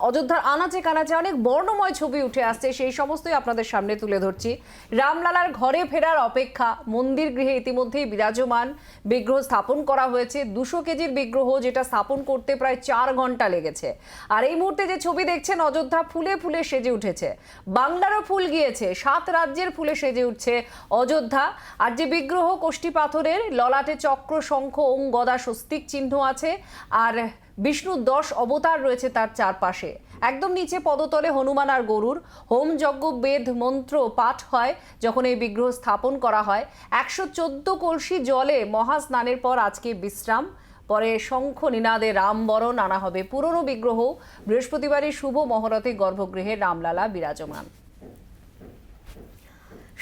অযোধ্যার আনাচে কানাচে অনেক বর্ণময় ছবি উঠে আসছে, সেই সমস্তই আপনাদের সামনে তুলে ধরছি। রামলালার ঘরে ফেরার অপেক্ষা, মন্দির গৃহে ইতিমধ্যেই বিরাজমান বিগ্রহ স্থাপন করা হয়েছে। দুশো কেজির বিগ্রহ যেটা স্থাপন করতে প্রায় চার ঘণ্টা লেগেছে। আর এই মুহূর্তে যে ছবি দেখছেন, অযোধ্যা ফুলে ফুলে সেজে উঠেছে। বাংলারও ফুল গিয়েছে, সাত রাজ্যের ফুলে সেজে উঠছে অযোধ্যা। আর যে বিগ্রহ কোষ্ঠী পাথরের, ললাটে চক্র, শঙ্খ ওং গদা, স্বস্তিক চিহ্ন আছে। আর বিষ্ণুর দশ অবতার রয়েছে তার চারপাশে। একদম নিচে পদতলে হনুমান আর গরুর। হোম যজ্ঞ বেদ মন্ত্র পাঠ হয় যখন এই বিগ্রহ স্থাপন করা হয়। একশো চোদ্দ কলসি জলে মহাস্নানের পর আজকে বিশ্রাম। পরে শঙ্খ নিনাদে রামবরণ আনা হবে। পুরনো বিগ্রহ বৃহস্পতিবারই শুভ মহরতে গর্ভগৃহে রামলালা বিরাজমান।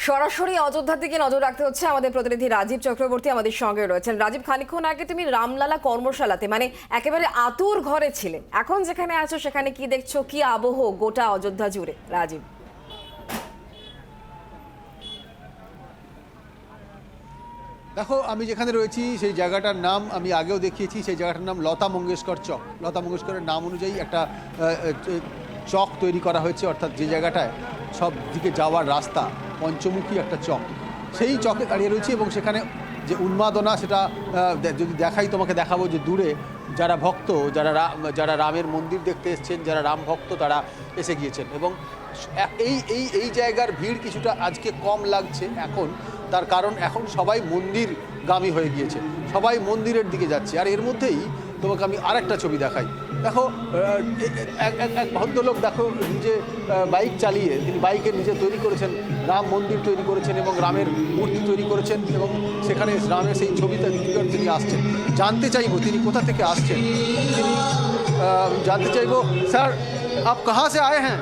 সরাসরি অযোধ্যার দিকে নজর রাখতে হচ্ছে আমাদের প্রতিনিধি রাজীব চক্রবর্তী আমাদের সঙ্গে রয়েছেন। রাজীব, খানিকক্ষণ আগে তুমি রামলালা কর্মশালাতে মানে একেবারে আতুর ঘরে ছিলে। এখন যেখানে আছো, সেখানে কি দেখছ, কি আবহ গোটা অযোধ্যা জুড়ে? রাজীব। দেখো, আমি যেখানে রয়েছি, সেই জায়গাটার নাম আমি আগেও দেখিয়েছি। সেই জায়গাটার নাম লতা মঙ্গেশকর চক। লতা মঙ্গেশকরের নাম অনুযায়ী একটা চক তৈরি করা হয়েছে। অর্থাৎ যে জায়গাটায় সব দিকে যাওয়ার রাস্তা পঞ্চমুখী একটা চক। সেই চকে দাঁড়িয়ে রয়েছে এবং সেখানে যে উন্মাদনা সেটা যদি দেখাই তোমাকে দেখাবো যে দূরে যারা ভক্ত, যারা যারা রামের মন্দির দেখতে এসছেন, যারা রাম ভক্ত, তারা এসে গিয়েছেন। এবং এই এই এই জায়গার ভিড় কিছুটা আজকে কম লাগছে এখন। তার কারণ এখন সবাই মন্দিরগামী হয়ে গিয়েছে। সবাই মন্দিরের দিকে যাচ্ছে। আর এর মধ্যেই তোমাকে আমি আরেকটা ছবি দেখাই। দেখো আহ, এ- এ- এক এক- এক ভদ্রলোক দেখো নিজে আহ, বাইক চালিয়ে তিনি বাইকে নিজে তৈরি করেছেন রাম মন্দির তৈরি করেছেন এবং রামের মূর্তি তৈরি করেছেন এবং সেখানে রামের সেই ছবিটা নিকট তিনি আসছেন জানতে চাইবো তিনি কোথা থেকে আসছেন তিনি আহ, জানতে চাইবো স্যার আপ কাহা সে আয়ে হ্যাঁ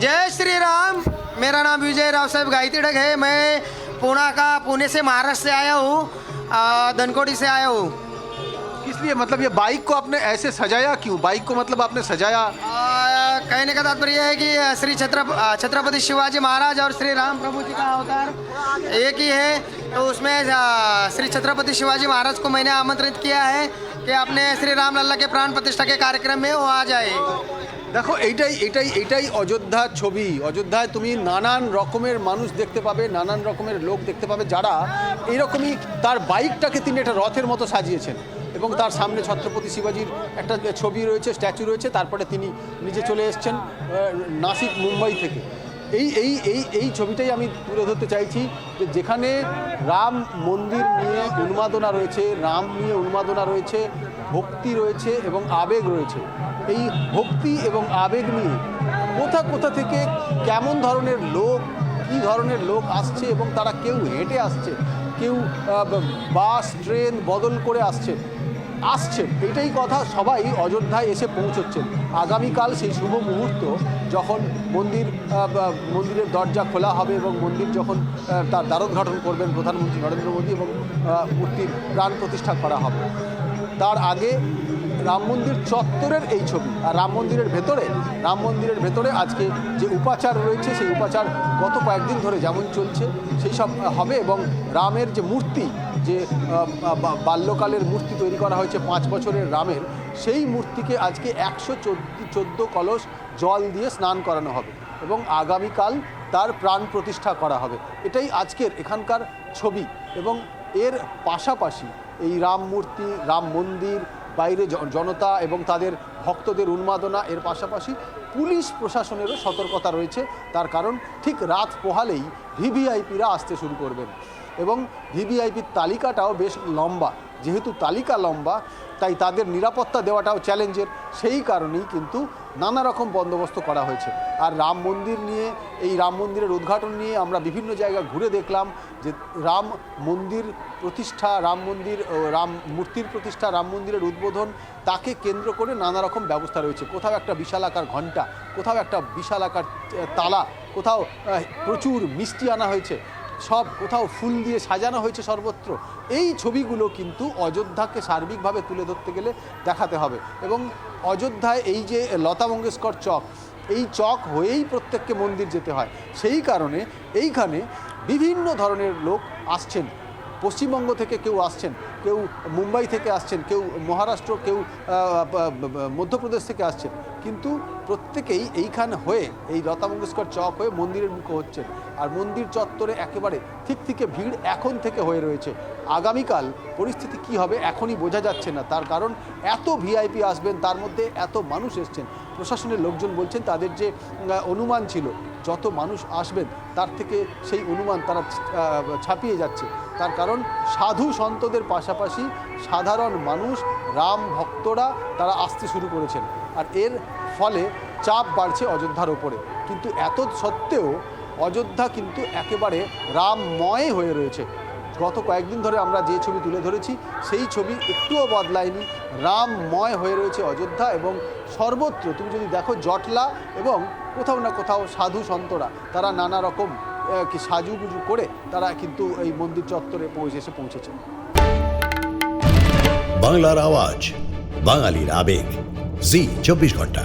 जय श्री राम मेरा नाम विजय राव साहब गायत्री डग है मैं पुणे का पुणे से महाराष्ट्र से आया हूँ अ, धनकोटी से आया हूँ किस लिए मतलब ये बाइक को आपने ऐसे सजाया क्यों बाइक को मतलब आपने सजाया अ, कहने का तात्पर्य है कि श्री छत्र अ, छत्रपति शिवाजी महाराज और श्री राम प्रभु जी का अवतार एक ही है तो उसमें अ, श्री छत्रपति शिवाजी महाराज को मैंने आमंत्रित किया है कि अपने श्री राम लल्ला के प्राण प्रतिष्ठा के कार्यक्रम में वो आ जाए দেখো এইটাই এটাই এটাই অযোধ্যার ছবি অযোধ্যায় তুমি নানান রকমের মানুষ দেখতে পাবে নানান রকমের লোক দেখতে পাবে যারা এইরকমই তার বাইকটাকে তিনি একটা রথের মতো সাজিয়েছেন এবং তার সামনে ছত্রপতি শিবাজির একটা ছবি রয়েছে, স্ট্যাচু রয়েছে, তারপরে তিনি নিজে চলে এসছেন নাসিক মুম্বাই থেকে। এই এই এই এই ছবিটাই আমি তুলে ধরতে চাইছি যে যেখানে রাম মন্দির নিয়ে উন্মাদনা রয়েছে, রাম নিয়ে উন্মাদনা রয়েছে, ভক্তি রয়েছে এবং আবেগ রয়েছে। এই ভক্তি এবং আবেগ নিয়ে কোথা কোথা থেকে কেমন ধরনের লোক, কী ধরনের লোক আসছে এবং তারা কেউ হেঁটে আসছে, কেউ বাস, ট্রেন বদল করে আসছে আসছেন। এটাই কথা সবাই অযোধ্যায় এসে পৌঁছচ্ছেন। আগামীকাল সেই শুভ মুহূর্ত যখন মন্দির মন্দিরের দরজা খোলা হবে এবং মন্দির যখন তার দ্বারোদ্ঘাটন করবেন প্রধানমন্ত্রী নরেন্দ্র মোদী এবং মূর্তির প্রাণ প্রতিষ্ঠা করা হবে। তার আগে রাম মন্দির চত্বরের এই ছবি আর রাম মন্দিরের ভেতরে, রাম মন্দিরের ভেতরে আজকে যে উপাচার রয়েছে, সেই উপাচার গত কয়েকদিন ধরে যেমন চলছে, সেই সব হবে এবং রামের যে মূর্তি যে বাল্যকালের মূর্তি তৈরি করা হয়েছে পাঁচ বছরের রামের, সেই মূর্তিকে আজকে একশো চোদ্দ কলস জল দিয়ে স্নান করানো হবে এবং আগামীকাল তার প্রাণ প্রতিষ্ঠা করা হবে। এটাই আজকের এখানকার ছবি এবং এর পাশাপাশি এই রাম মূর্তি, রাম মন্দির, বাইরে জনতা এবং তাদের ভক্তদের উন্মাদনা, এর পাশাপাশি পুলিশ প্রশাসনেরও সতর্কতা রয়েছে। তার কারণ ঠিক রাত পোহালেই ভিভিআইপিরা আসতে শুরু করবেন। এবং ভিভিআইপির তালিকাটাও বেশ লম্বা। যেহেতু তালিকা লম্বা, তাই তাদের নিরাপত্তা দেওয়াটাও চ্যালেঞ্জের। সেই কারণেই কিন্তু নানা রকম বন্দোবস্ত করা হয়েছে। আর রাম মন্দির নিয়ে, এই রাম মন্দিরের উদ্ঘাটন নিয়ে আমরা বিভিন্ন জায়গায় ঘুরে দেখলাম যে রাম মন্দির প্রতিষ্ঠা, রাম মন্দির রাম মূর্তির প্রতিষ্ঠা, রাম মন্দিরের উদ্বোধন, তাকে কেন্দ্র করে নানা রকম ব্যবস্থা রয়েছে। কোথাও একটা বিশাল আকার ঘণ্টা, কোথাও একটা বিশাল আকার তালা, কোথাও প্রচুর মিষ্টি আনা হয়েছে। সব কোথাও ফুল দিয়ে সাজানো হয়েছে সর্বত্র। এই ছবিগুলো কিন্তু অযোধ্যাকে সার্বিকভাবে তুলে ধরতে গেলে দেখাতে হবে। এবং অযোধ্যায় এই যে লতা মঙ্গেশকর চক, এই চক হয়েই প্রত্যেককে মন্দির যেতে হয়। সেই কারণে এইখানে বিভিন্ন ধরনের লোক আসছেন। পশ্চিমবঙ্গ থেকে কেউ আসছেন, কেউ মুম্বাই থেকে আসছেন, কেউ মহারাষ্ট্র, কেউ মধ্যপ্রদেশ থেকে আসছেন। কিন্তু প্রত্যেকেই এইখান হয়ে, এই লতা মঙ্গেশকর চক হয়ে মন্দিরের মুখে হচ্ছেন। আর মন্দির চত্বরে একেবারে ঠিক থেকে ভিড় এখন থেকে হয়ে রয়েছে। আগামীকাল পরিস্থিতি কি হবে এখনই বোঝা যাচ্ছে না। তার কারণ এত ভিআইপি আসবেন, তার মধ্যে এত মানুষ এসছেন। প্রশাসনের লোকজন বলছেন তাদের যে অনুমান ছিল, যত মানুষ আসবেন, তার থেকে সেই অনুমান তারা ছাপিয়ে যাচ্ছে। তার কারণ, সাধু সন্তদের পাশাপাশি সাধারণ মানুষ, রাম ভক্তরা তারা আসতে শুরু করেছেন। আর এর ফলে চাপ বাড়ছে অযোধ্যার ওপরে। কিন্তু এত সত্ত্বেও অযোধ্যা কিন্তু একেবারে রামময় হয়ে রয়েছে। গত কয়েকদিন ধরে আমরা যে ছবি তুলে ধরেছি, সেই ছবি একটুও বদলায়নি। রামময় হয়ে রয়েছে অযোধ্যা এবং সর্বত্র। তুমি যদি দেখো জটলা এবং কোথাও না কোথাও সাধু সন্তরা, তারা নানা রকম কি সাজুগুজু করে তারা কিন্তু এই মন্দির চত্বরে পৌঁছে, এসে পৌঁছেছে। বাংলার আওয়াজ, বাঙালির আবেগ। জি, চব্বিশ ঘণ্টা।